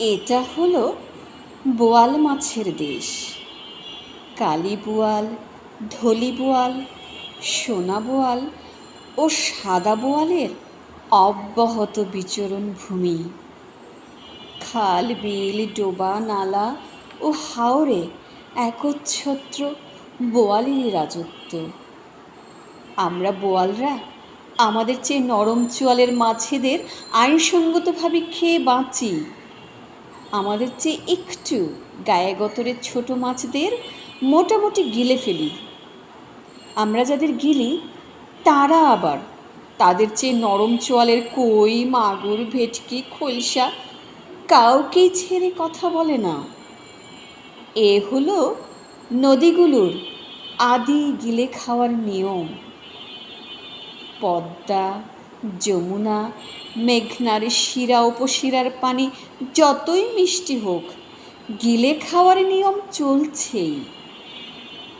এটা হলো বোয়াল মাছের দেশ। কালী বোয়াল, ধলি বোয়াল, সোনা বোয়াল ও সাদা বোয়ালের অব্যাহত বিচরণ ভূমি। খাল, বিল, ডোবা, নালা ও হাওরে একচ্ছত্র বোয়ালেরই রাজত্ব। আমরা বোয়ালরা আমাদের চেয়ে নরম চোয়ালের মাছেদের আইনসঙ্গতভাবে খেয়ে বাঁচি। আমাদের চেয়ে একটু গায়ে গতরের ছোট মাছদের মোটামুটি গিলে ফেলি। আমরা যাদের গিলি, তারা আবার তাদের চেয়ে নরম চোয়ালের কই, মাগুর, ভেটকি, খলসা কাউকেই ছেড়ে কথা বলে না। এ হলো নদীগুলোর আদি গিলে খাওয়ার নিয়ম। পদ্মা যমুনা, মেঘনার শিরা উপশিরার পানি যতই মিষ্টি হোক, গিলে খাওয়ার নিয়ম চলছেই।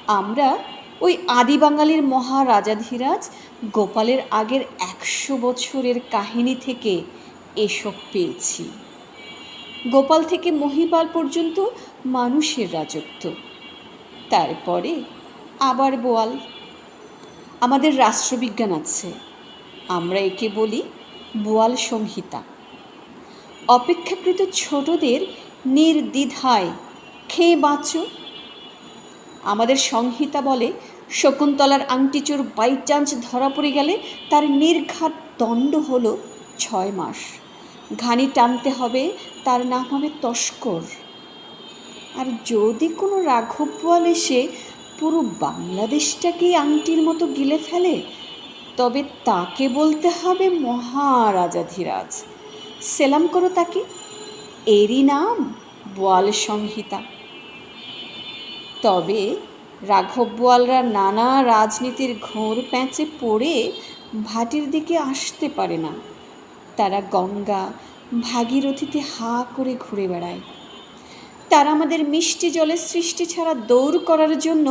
আমরা ওই আদি বাঙালির মহারাজাধিরাজ গোপালের আগের একশো বছরের কাহিনী থেকে এসব পেয়েছি। গোপাল থেকে মহিপাল পর্যন্ত মানুষের রাজত্ব। তারপরে আবার বোয়াল। আমাদের রাষ্ট্রবিজ্ঞান আছে। আমরা একে বলি বোয়াল সংহিতা। অপেক্ষাকৃত ছোটদের নির্দ্বিধায় খেয়ে বাঁচো। আমাদের সংহিতা বলে, শকুন্তলার আংটিচোর বাই চান্স ধরা পড়ে গেলে তার নির্ঘাত দণ্ড হল ছয় মাস। ঘানি টানতে হবে তার নাম হবে তস্কর। আর যদি কোনো রাঘব বোয়াল এসে পুরো বাংলাদেশটাকেই আংটির মতো গিলে ফেলে তবে তাকে বলতে হবে মহারাজাধিরাজ সেলাম করো তাকে। এরই নাম বোয়াল সংহিতা। তবে রাঘব বোয়ালরা নানা রাজনীতির ঘোর প্যাঁচে পড়ে ভাটির দিকে আসতে পারে না। তারা গঙ্গা, ভাগীরথীতে হা করে ঘুরে বেড়ায়। তারা আমাদের মিষ্টি জলের সৃষ্টি ছাড়া দৌড় করার জন্য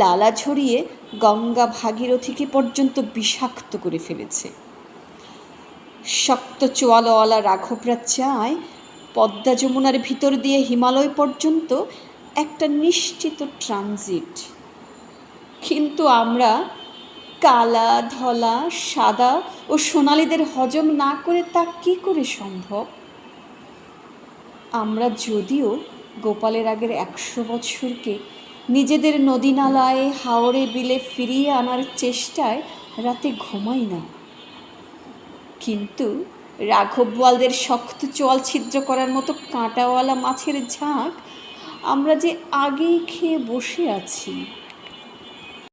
লালা ছড়িয়ে গঙ্গা ভাগীরথীকে পর্যন্ত বিষাক্ত করে ফেলেছে। শক্ত চোয়ালওয়ালা রাঘবরা চায় পদ্মা যমুনার ভিতর দিয়ে হিমালয় পর্যন্ত একটা নিশ্চিত ট্রানজিট। কিন্তু আমরা কালা, ধলা, সাদা ও সোনালিদের হজম না করে তা কী করে সম্ভব? আমরা যদিও গোপালের আগের একশো বছরকে নিজেদের নদী নালায় হাওড়ে বিলে ফিরিয়ে আনার চেষ্টায় রাতে ঘুমাই না। কিন্তু রাঘব বোয়ালদের শক্ত চোয়াল ছিদ্র করার মতো কাঁটাওয়ালা মাছের ঝাঁক আমরা যে আগেই খেয়ে বসে আছি।